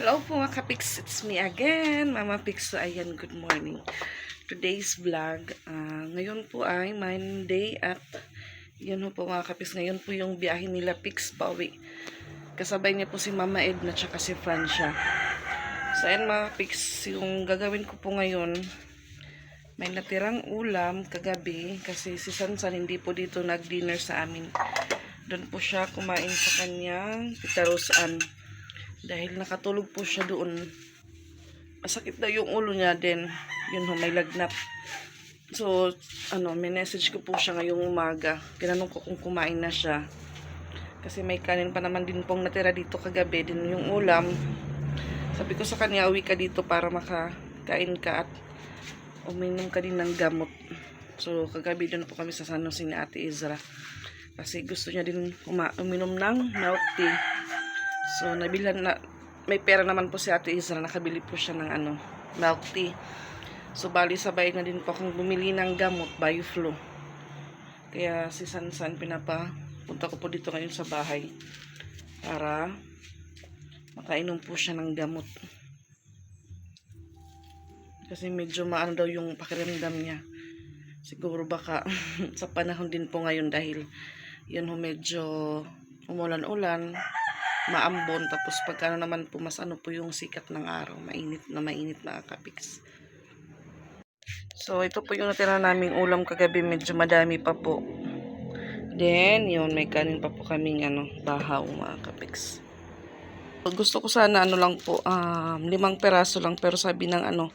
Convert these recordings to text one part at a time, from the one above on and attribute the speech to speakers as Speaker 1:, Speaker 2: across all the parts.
Speaker 1: Hello po mga kapiks, it's me again, Mama Pix. So, ayan, good morning. Today's vlog, ah, ngayon po ay Monday at yun po mga kapiks, ngayon po yung biyahe nila Pix Bawi. Kasabay niya po si Mama Edna tsaka si Francia. So, ayan mga Pix, yung gagawin ko po ngayon, may natirang ulam kagabi kasi si Sansan hindi po dito nag-dinner sa amin. Doon po siya kumain sa kanyang pitarusan dahil nakatulog po siya doon. Masakit daw yung ulo niya din. Yun ho, may lagnat. So, ano, may message ko po siya ngayong umaga. Tinanong ko kung kumain na siya. Kasi may kanin pa naman din pong natira dito kagabi. Din yung ulam. Sabi ko sa kanya, uwi ka dito para makakain ka at uminom ka din ng gamot. So, kagabi doon po kami sa San ni Ate Izra. Kasi gusto niya din uminom ng milk tea. So, nabilhan na, may pera naman po si Ate Isra, nakabili po siya ng ano, milk tea. So, bali sabay na din po akong bumili ng gamot, Bioflow. Kaya si Sansan, pinapa, punta ko po dito ngayon sa bahay para makainom po siya ng gamot. Kasi medyo maano daw yung pakiramdam niya. Siguro baka sa panahon din po ngayon dahil yun ho medyo umulan-ulan, maambon, tapos pagka naman po mas ano po yung sikat ng araw, mainit na mainit na kapiks. So, ito po yung natira naming ulam kagabi, medyo madami pa po. Then, yun, may kanin pa po kaming ano, bahaw mga kapiks. Gusto ko sana ano lang po, um, limang peraso lang, pero sabi ng ano,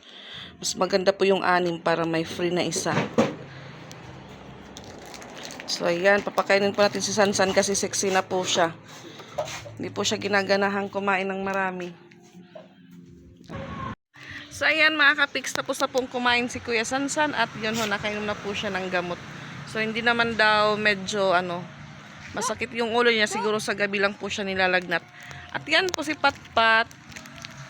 Speaker 1: mas maganda po yung anim para may free na isa. So, ayan, papakainin po natin si Sansan kasi sexy na po siya. Hindi po siya ginaganahan kumain ng marami. So, ayan mga kapiks, tapos na pong kumain si Kuya Sansan at yun ho, nakainom na po siya ng gamot. So, hindi naman daw medyo, ano, masakit yung ulo niya. Siguro sa gabi lang po siya nilalagnat. At yan po si Patpat.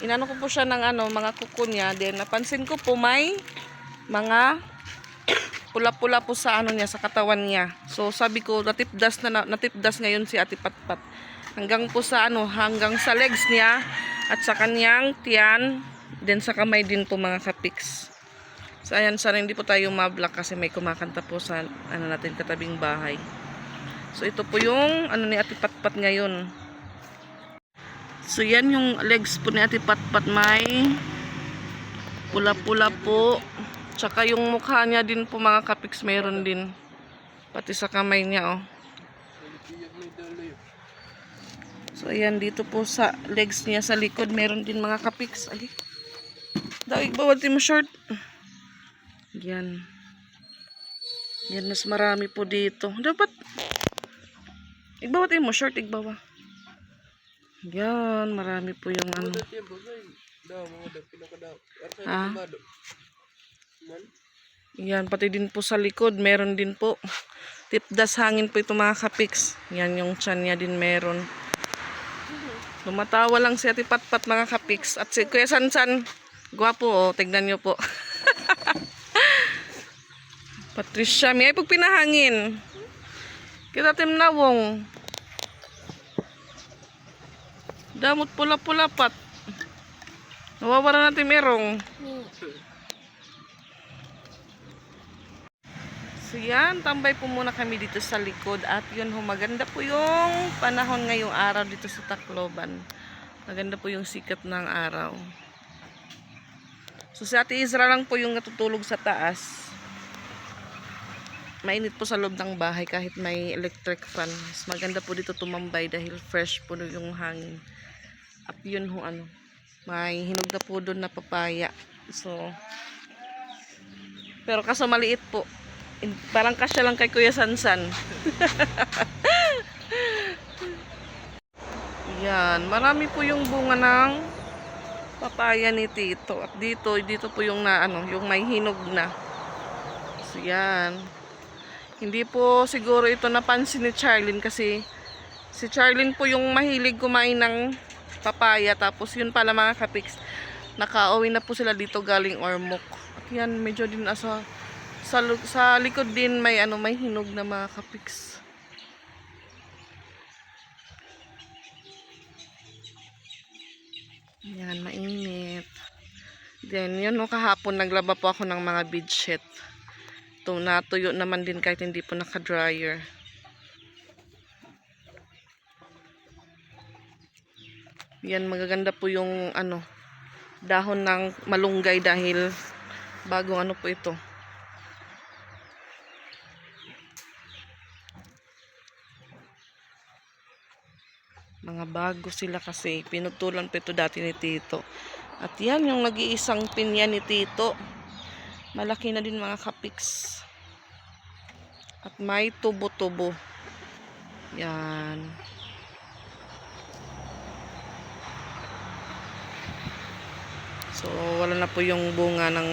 Speaker 1: Inano ko po siya ng ano, mga kuko niya. Then, napansin ko po may mga pula-pula po sa ano niya, sa katawan niya. So, sabi ko, natipdas na, natipdas ngayon si Ate Patpat. Hanggang po sa ano, hanggang sa legs niya at sa kanyang tiyan, then sa kamay din po mga kapiks. So, ayan, sana hindi po tayo mablock kasi may kumakanta po sa ano natin, katabing bahay. So, ito po yung ano ni Ate Patpat ngayon. So, yan yung legs po ni Ate Patpat may pula-pula po. Tsaka yung mukha niya din po mga kapiks meron din. Pati sa kamay niya oh. So ayan dito po sa legs niya sa likod meron din mga kapiks. Ay. Daig bawat mo short. Yan. Yan mas marami po dito. Dapat Igbawat mo short igbawa. Yan, marami po yung ano. Ah. Yan, pati din po sa likod, meron din po. Tipdas hangin po ito mga kapiks. Yan yung tiyan niya din meron. Lumatawa lang si Ate Patpat mga kapiks. At si Kuya Sansan, gwapo oh, tignan nyo po. Patricia, may pag pinahangin. Kita timnawong. Damot pula-pula pat. Nawawala natin merong. So yan, tambay po muna kami dito sa likod at yun ho, maganda po yung panahon ngayong araw dito sa Tacloban. Maganda po yung sikat ng araw. So si Ate Isra lang po yung natutulog sa taas. Mainit po sa loob ng bahay kahit may electric fan. Mas maganda po dito tumambay dahil fresh po yung hangin. At yun ho ano, may hinog na po doon na papaya. So, pero kaso maliit po. Parang kasya lang kay Kuya Sansan. Yan, marami po yung bunga ng papaya ni Tito. At dito, dito po yung na ano, yung may hinog na. So yan. Hindi po siguro ito napansin ni Charlene kasi si Charlene po yung mahilig kumain ng papaya tapos yun pala mga kapiks nakauwi na po sila dito galing Ormoc. At yan, medyo din asa sa, sa likod din may ano may hinog na mga kapiks. Yan, mainit. Then, yun no, kahapon naglaba po ako ng mga bedsheet. Ito, natuyo naman din kahit hindi po naka-dryer. Yan, magaganda po yung ano, dahon ng malunggay dahil bagong ano po ito. Mga bago sila kasi pinutulan pa ito dati ni Tito. At yan yung nag-iisang pinya ni Tito. Malaki na din mga kapiks. At may tubo-tubo. Yan. So, wala na po yung bunga ng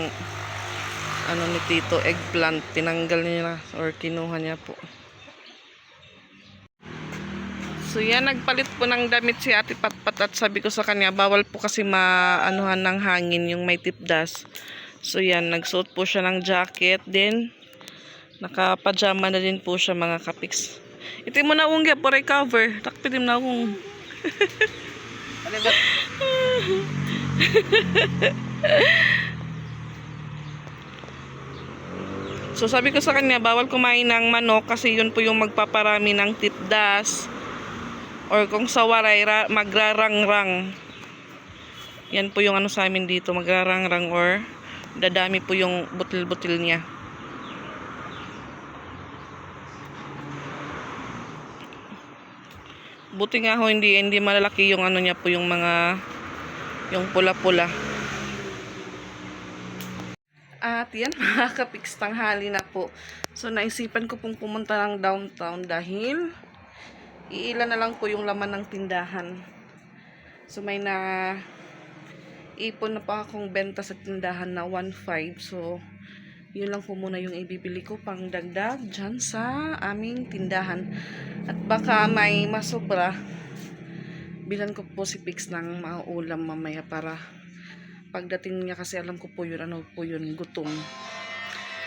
Speaker 1: ano ni Tito, eggplant. Tinanggal niya or kinuha niya po. So yan, nagpalit po ng damit si Ate Patpat at sabi ko sa kanya, bawal po kasi maanuhan ng hangin yung may tipdas. So yan, nagsuot po siya ng jacket. Then, nakapajama na din po siya mga kapiks. Ito mo na ungya po recover. Takpitim na ung.
Speaker 2: Ba?
Speaker 1: So sabi ko sa kanya, bawal kumain ng manok kasi yun po yung magpaparami ng tipdas. Or kung sa waray, ra- magrarang-rang. Yan po yung ano sa amin dito, magrarang-rang or dadami po yung butil-butil niya. Buti nga ho, hindi, hindi malalaki yung ano niya po, yung mga, yung pula-pula. At yan, mga kapiks, tanghali na po. So, naisipan ko pong pumunta ng downtown dahil iilan na lang po yung laman ng tindahan. So, may na ipon na pa akong benta sa tindahan na 1.5. So, yun lang po muna yung ibibili ko pang dagdag dyan sa aming tindahan. At baka may masobra, bilan ko po si Pix ng mga ulam mamaya para pagdating niya kasi alam ko po yun ano po yun gutom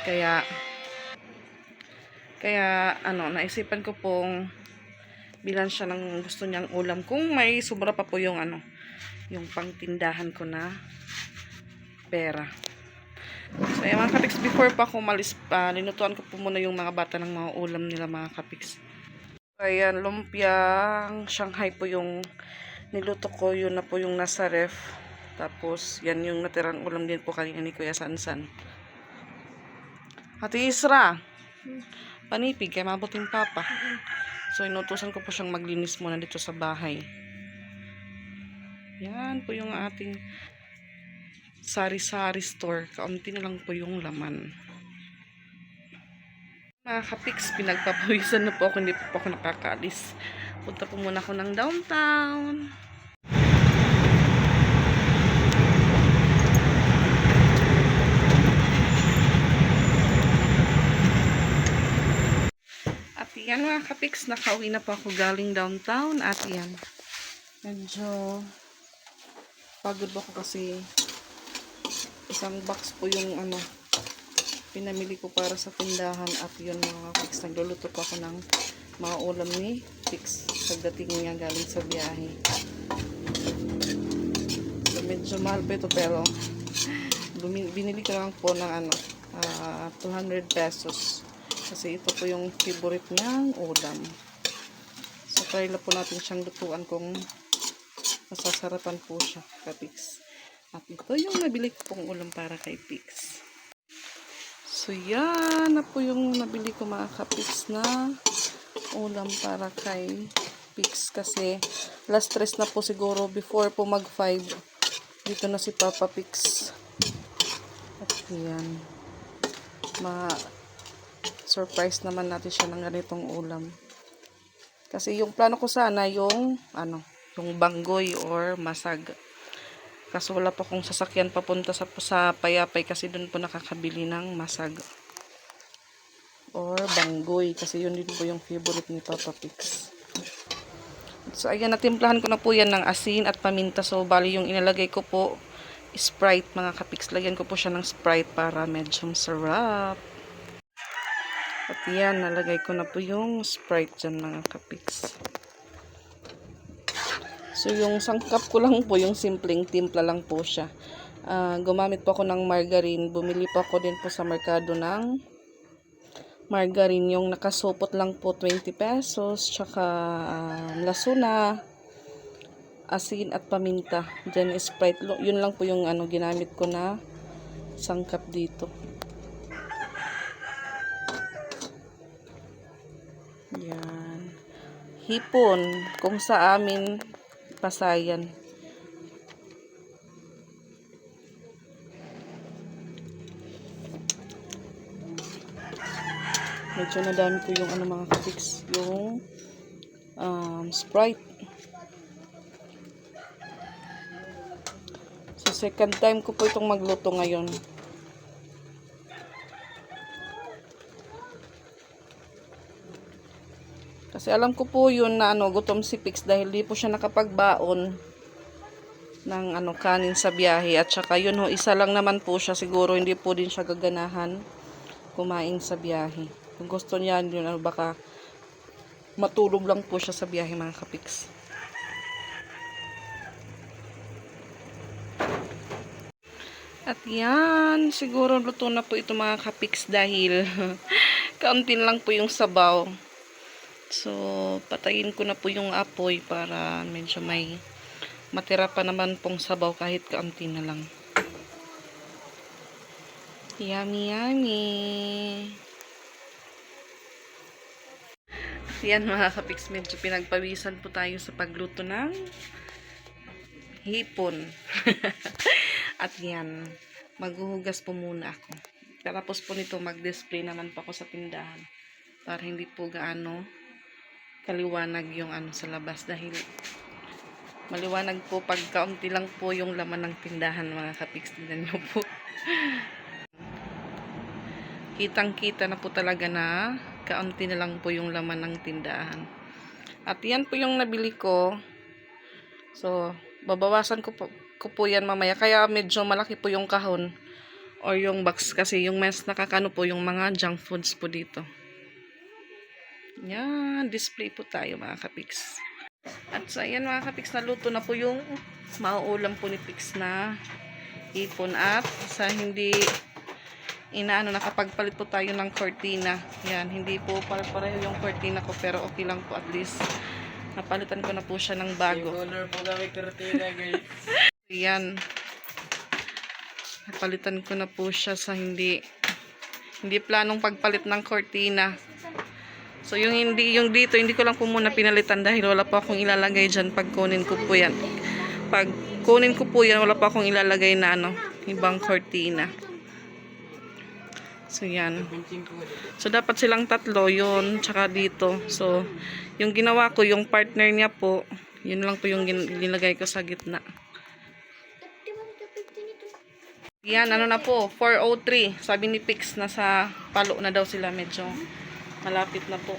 Speaker 1: kaya kaya ano naisipan ko pong bilan siya ng gusto niyang ulam. Kung may sobra pa po yung ano yung pangtindahan ko na pera. So yung mga kapiks before pa ako malis pa linutuan ko po muna yung mga bata ng mga ulam nila mga kapiks. Ayan lumpiang Shanghai po yung niluto ko. Yun na po yung nasa ref. Tapos, yan yung natirang ulam din po kanina ni Kuya Sansan. Ate Isra, panipig kay mabuting papa. So, inutusan ko po siyang maglinis muna dito sa bahay. Yan po yung ating sari-sari store. Kaunti na lang po yung laman. Mga kapiks, pinagpapawisan na po ako. Hindi po ako nakakaalis. Punta po muna ako ng downtown. Yan mga kapiks, nakauwi na po ako galing downtown. At yan, medyo pagod ako kasi isang box po yung ano, pinamili ko para sa tindahan. At yun mga kapiks, nagluluto po ako ng mga ulam ni Pix pagdating niya galing sa biyahe. So, medyo mahal pa ito pero binili ko lang po ng ano, ah, 200 pesos. Kasi ito po yung favorite niyang ulam. So, try lang po natin siyang lutuan kung masasarapan po siya, kapix. At ito yung nabili ko pong ulam para kay Pix. So, yan na po yung nabili ko mga kapix na ulam para kay Pix. Kasi last stress na po siguro before po mag 5. Dito na si Papa Pix. At yan. Ma surprise naman natin siya ng ganitong ulam. Kasi yung plano ko sana yung ano, yung banggoy or masag. Kaso wala pa kong sasakyan papunta sa, sa Payapay kasi doon po nakakabili ng masag. Or banggoy kasi yun din po yung favorite ni Papa Pix. So ayan, natimplahan ko na po yan ng asin at paminta. So bali yung inalagay ko po Sprite mga kapiks. Lagyan ko po siya ng Sprite para medyo sarap. Yan, nalagay ko na po yung Sprite dyan mga kapiks. So, yung sangkap ko lang po, yung simpleng timpla lang po siya. Ah, gumamit po ako ng margarine. Bumili po ako din po sa merkado ng margarine. Yung nakasupot lang po 20 pesos. Tsaka ah, lasuna, asin at paminta. Then Sprite. Yun lang po yung ano, ginamit ko na sangkap dito. Yan. Hipon. Kung sa amin, pasayan. Medyo nadami ko yung ano mga fix yung um, Sprite. So, second time ko po itong magluto ngayon. Kasi alam ko po yun na ano, gutom si Pix dahil di po siya nakapagbaon ng ano, kanin sa biyahe. At saka yun ho, isa lang naman po siya. Siguro hindi po din siya gaganahan kumain sa biyahe. Kung gusto niya, yun, ano, baka matulog lang po siya sa biyahe mga kapiks. At yan, siguro luto na po ito mga kapiks dahil kauntin lang po yung sabaw. So, patayin ko na po yung apoy para medyo may matira pa naman pong sabaw kahit kaunti na lang. Yummy, yummy. Yan mga kapiks, medyo pinagpawisan po tayo sa pagluto ng hipon. At yan, maghuhugas po muna ako. Tapos po nito, mag-display naman po ako sa tindahan. Para hindi po gaano kaliwanag yung ano sa labas. Dahil maliwanag po pag kaunti lang po yung laman ng tindahan mga kapiks. Tignan nyo po. Kitang-kita na po talaga na kaunti na lang po yung laman ng tindahan. At yan po yung nabili ko. So, babawasan ko po, ko po yan mamaya. Kaya medyo malaki po yung kahon or yung box kasi yung mas nakakano po yung mga junk foods po dito. Yan, display po tayo mga kapiks. At sa ayan mga kapiks, naluto na po yung mauulam po ni Pix na ipon at sa hindi inaano nakapagpalit po tayo ng cortina. Yan, hindi po pare-pareho yung cortina ko pero okay lang po at least napalitan ko na po siya ng bago.
Speaker 2: Color po kami kurtina guys.
Speaker 1: Yan. Napalitan ko na po siya sa hindi hindi planong pagpalit ng cortina. So yung hindi yung dito hindi ko lang po muna pinalitan dahil wala pa akong ilalagay diyan pag kunin ko po yan. Pag kunin ko po yan wala pa akong ilalagay na ano, ibang cortina. So yan. So, dapat silang tatlo, yun, tsaka dito. So, yung ginawa ko, yung partner niya po, yun lang po yung linagay ko sa gitna. Yan, ano na po, 403. Sabi ni Pix, nasa palo na daw sila, medyo malapit na po.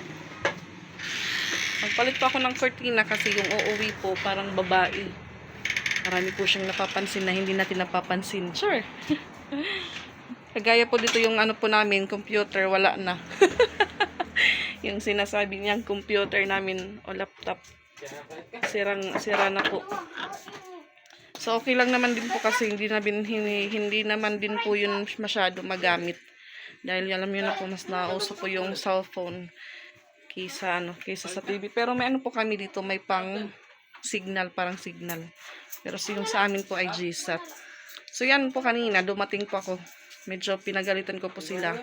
Speaker 1: Magpalit pa ako ng cortina kasi yung uuwi po, parang babae. Marami po siyang napapansin na hindi natin napapansin. Sure. Kagaya po dito yung ano po namin, computer, wala na. yung sinasabi niyang computer namin o laptop, sirang, sira na po. So, okay lang naman din po kasi hindi, na bin, hindi, hindi naman din po yun masyado magamit. Dahil alam niyo na po, mas nauso po yung cellphone kaysa, ano, kaysa sa TV. Pero may ano po kami dito, may pang signal, parang signal. Pero so, yung sa amin po ay GSAT. So, yan po kanina, dumating po ako. Medyo pinagalitan ko po sila.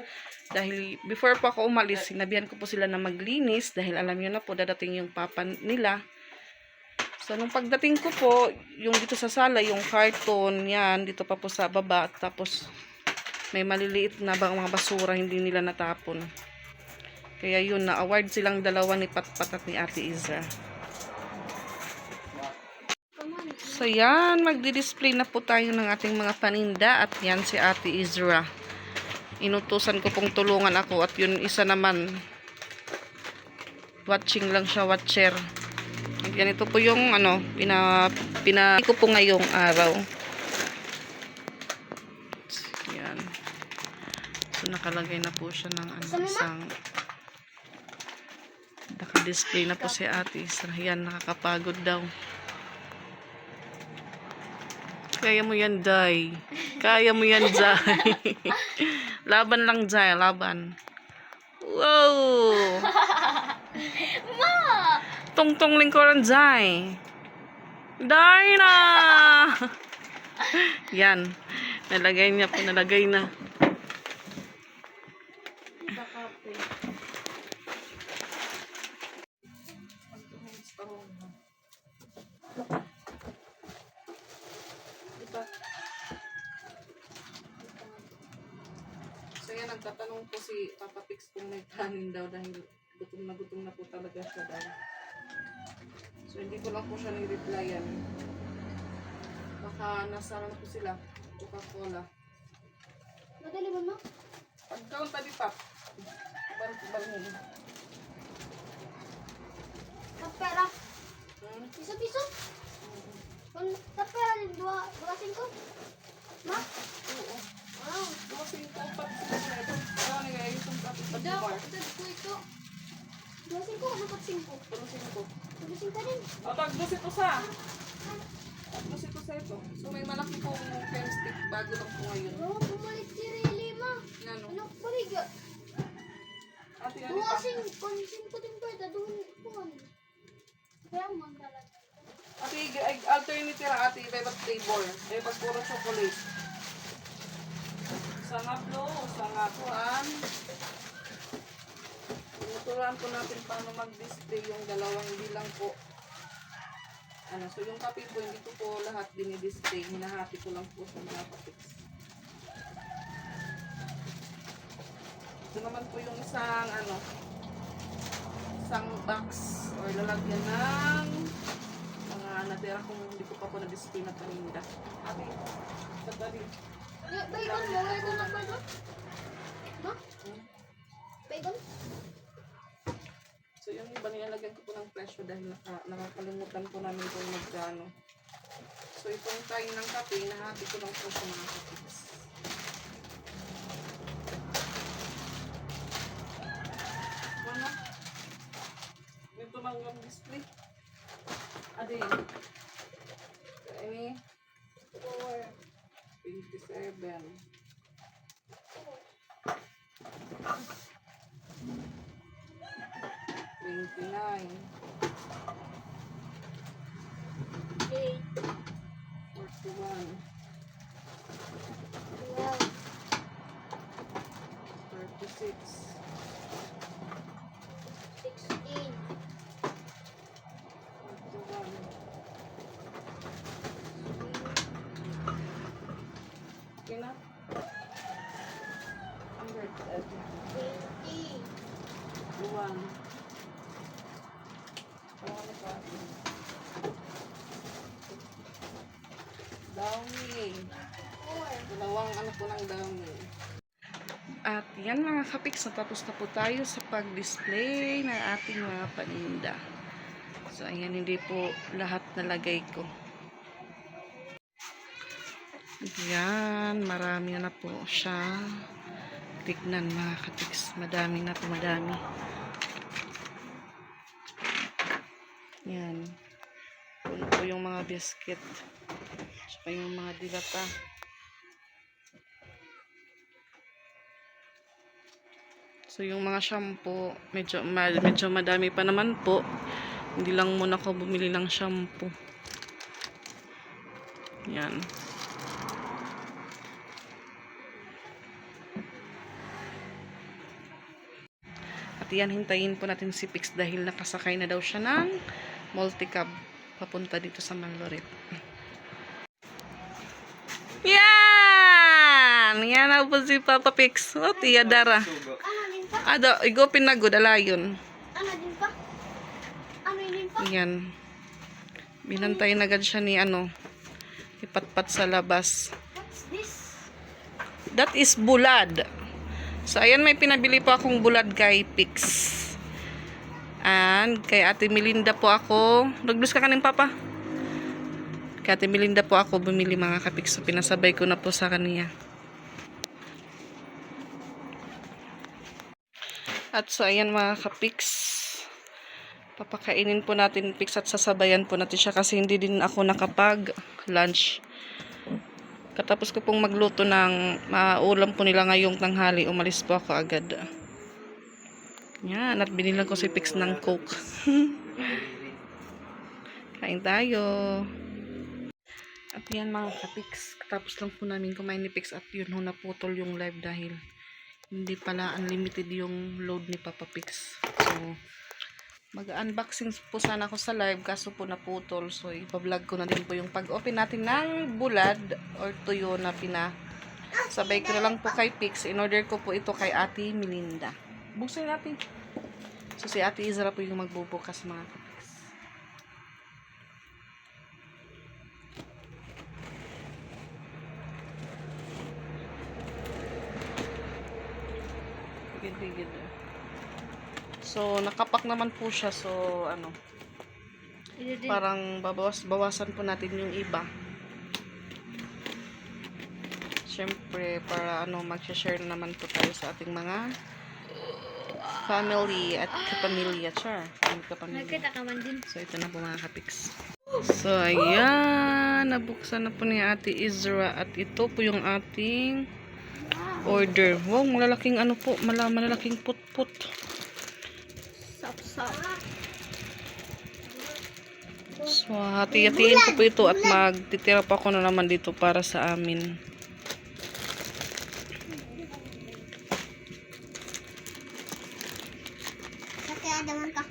Speaker 1: Dahil before po ako umalis, sinabihan ko po sila na maglinis. Dahil alam nyo na po, dadating yung papa nila. So, nung pagdating ko po, yung dito sa sala, yung carton, yan, dito pa po sa baba. Tapos, may maliliit na bang mga basura, hindi nila natapon. Kaya yun, na-award silang dalawa ni Patpat at ni Ate Izra. So, yan, magdi-display na po tayo ng ating mga paninda. At yan si Ate Izra. Inutusan ko pong tulungan ako. At yun, isa naman, watching lang siya, watcher. Ganito po yung ano, pina, pina ko po ngayong araw. Yan. So, nakalagay na po siya ng ano, isang naka-display na po si ate. So, yan, nakakapagod daw. Kaya mo yan, Day. Kaya mo yan, Day. laban lang, Day. Laban. Wow!
Speaker 3: Ma!
Speaker 1: Tungtong lingkuran, Day. Day na! yan. Nalagay niya po. Nalagay na. Nagtatanong po si Papa Pix kung may kanin daw dahil gutom na gutom na po talaga siya daw. So hindi ko lang po siya ni-replyan. Baka nasa ano po sila, Coca-Cola.
Speaker 3: Madali mo, ma?
Speaker 1: Pagkaon tabi pap. Ibang-ibang mo.
Speaker 3: Tapera.
Speaker 1: Hmm?
Speaker 3: Piso-piso? Kung tapera din, dua, dua singko? Ma?
Speaker 1: Oo.
Speaker 3: Wow.
Speaker 1: Dumasing ko pag sa ito. Ano nga yung itong pati pag
Speaker 3: Daw,
Speaker 1: bar.
Speaker 3: ito ko ito. Dua singko, ano pat singko?
Speaker 1: Dumasing ko.
Speaker 3: Dua singko din.
Speaker 1: O, tagdos ito sa. Tagdos ito sa ito. So may malaki pong pen stick bago lang po ngayon.
Speaker 3: Oh, bumalik si Riley, ma.
Speaker 1: Ano?
Speaker 3: Ano, balik ya?
Speaker 1: Ate, ano pa?
Speaker 3: singko, singko din ba? Dadun ko. Kaya man talaga.
Speaker 1: Ate, alternative ra ate, iba iba't flavor. Iba iba't puro chocolate. Sa nga blo, sa Tinuturuan po natin paano mag-display yung dalawang bilang po. Ano, so yung kape po, hindi ko po lahat dinidisplay. Hinahati ko lang po sa mga topics. Ito naman po yung isang, ano, isang box or lalagyan ng mga natira kung hindi ko pa po na-display na paninda. Ate, sa tabi.
Speaker 3: Ya, Baygon mo, baygon na baygon.
Speaker 1: Nilalagyan ko po ng presyo dahil naka, nakakalimutan po namin kung magkano. So itong tayo ng kape, nahati ko lang po sa mga kapits. Ano? Ito lang yung display. Adi. Ini,
Speaker 3: Four.
Speaker 1: 27. 29
Speaker 3: 8
Speaker 1: 41 36 16 Downy. Dalawang ano po ng. At yan mga kapiks, natapos na po tayo sa pag-display ng ating mga paninda. So ayan, hindi po lahat nalagay ko. Yan, marami na po siya. Tignan mga kapiks, madami na po, madami. Yan. Puno po yung mga biscuit. Tsaka yung mga dilata. So, yung mga shampoo, medyo, medyo madami pa naman po. Hindi lang muna ako bumili ng shampoo. Yan. At yan, hintayin po natin si Pix dahil nakasakay na daw siya ng multicab papunta dito sa Manloret. Yan! Yan na po si Papa Pix. O, Tia Dara.
Speaker 3: Ano din pa?
Speaker 1: Ado, igopin na good, alayon.
Speaker 3: Ano din pa? Ano din pa?
Speaker 1: Yan. Binantay na agad siya ni ano, ipatpat sa labas.
Speaker 3: What's this?
Speaker 1: That is bulad. So, ayan may pinabili po akong bulad kay Pix. And kay Ate Melinda po ako. Nagblus ka kanin, Papa? Kay Ate Melinda po ako bumili mga kapix. So, pinasabay ko na po sa kaniya. At so, ayan mga kapix. Papakainin po natin Pix at sasabayan po natin siya kasi hindi din ako nakapag lunch. Katapos ko pong magluto ng maulam po nila ngayong tanghali, umalis po ako agad. Yan, at binilang ko si Pix ng Coke. Kain tayo. At yan mga kapix, katapos lang po namin kumain ni Pix at yun ho naputol yung live dahil hindi pala unlimited yung load ni Papa Pix. So, mag-unboxing po sana ako sa live kaso po naputol. So, ipa-vlog ko na din po yung pag-open natin ng bulad or tuyo na pina sabay ko na lang po kay Pix. In-order ko po ito kay Ate Melinda. Buksan natin. So, si Ate Izra po yung magbubukas mga kapix. Higid-higid. So, nakapak naman po siya. So, ano, parang babawas, bawasan po natin yung iba. Siyempre, para ano, mag-share naman po tayo sa ating mga family at kapamilya. Char, ang kapamilya.
Speaker 3: Ka man din.
Speaker 1: So, ito na po mga kapiks. So, ayan. Nabuksan na po ni Ate Izra. At ito po yung ating order. Wow, malalaking ano po. Mala, malalaking put-put.
Speaker 3: Sap-sap.
Speaker 1: So, hati-hatiin ko po ito at magtitira pa ako na naman dito para sa amin.
Speaker 3: Kasi adaman ka.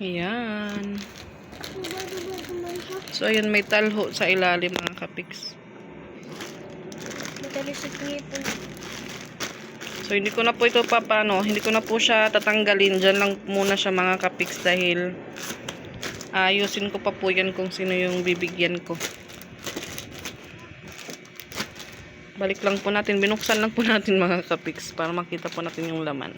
Speaker 1: Ayan. So, ayan, may talho sa ilalim mga kapiks. So, hindi ko na po ito papano, hindi ko na po siya tatanggalin. Diyan lang muna siya mga kapiks dahil ayusin ko pa po yan kung sino yung bibigyan ko. Balik lang po natin, binuksan lang po natin mga kapiks para makita po natin yung laman.